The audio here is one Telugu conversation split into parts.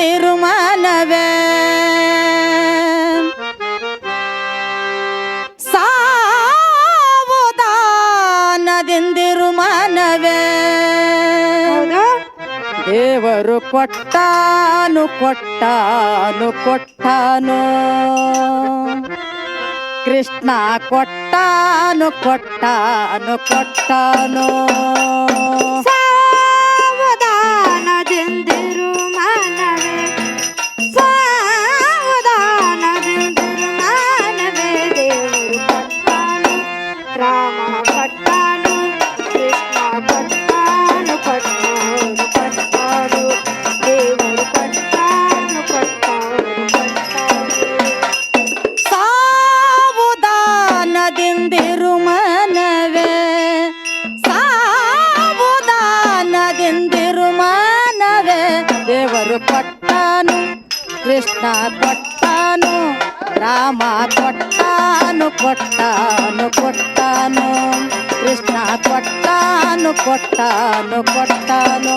திருமணவே ಸಾವದಾನದಿಂದಿರುಮನವೇ ದೇವರು ಕೊಟ್ಟಾನು ಕೊಟ್ಟಾನು ಕೊಟ್ಟಾನು. ಕೃಷ್ಣ ಕೊಟ್ಟಾನು ಕೊಟ್ಟಾನು ಕೊಟ್ಟಾನು. కృష్ణ కొట్టాను రామ కొట్టాను కొట్టాను కొట్టాను. కృష్ణ కొట్టాను కొట్టాను కొట్టాను.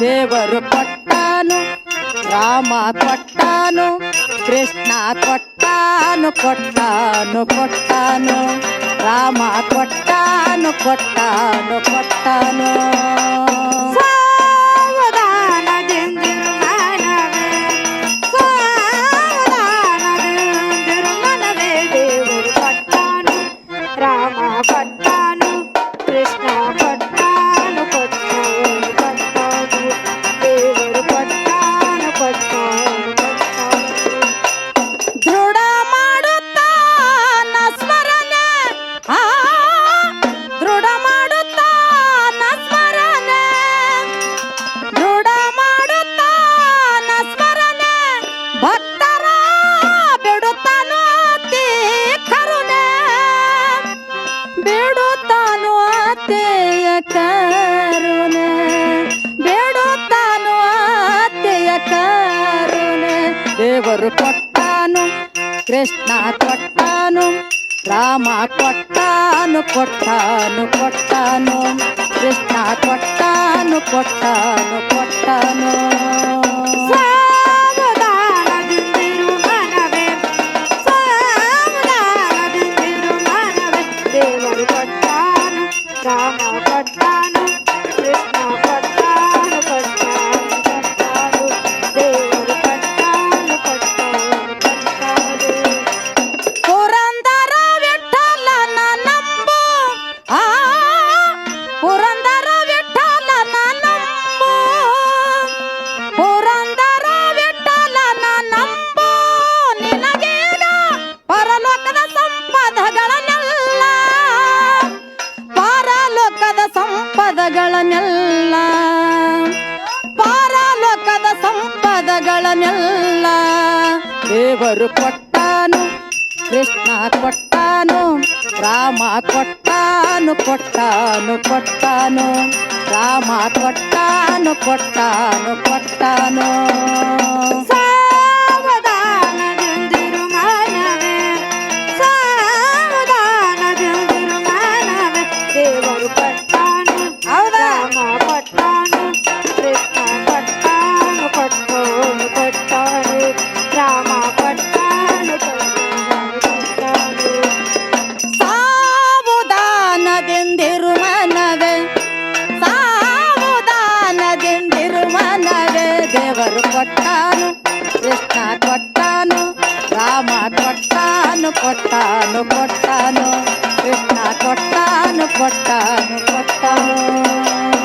దేవరు కొట్టాను రామ కొట్టాను కృష్ణ కొట్టాను కొట్టాను కొట్టాను రామ కొట్టాను కొట్టాను కొట్టాను. దేవరు కొట్టాను కృష్ణ కొట్టాను రామ కొట్టాను కొట్టాను కొట్టాను కృష్ణ కొట్టాను కొట్టాను కొట్టాను. దేవరు కొట్టాను రామ కొట్టాను దేవరు కొట్టాను కృష్ణ కొట్టాను రామ కొట్టాను కొట్టాను కొట్టాను. రామ కొట్టాను కొట్టాను కొట్టాను. కొట్టాను కృష్ణ కొట్టాను రామ కొట్టాను కొట్టాను కొట్టాను కృష్ణ కొట్టాను కొట్టాను కొట్టాను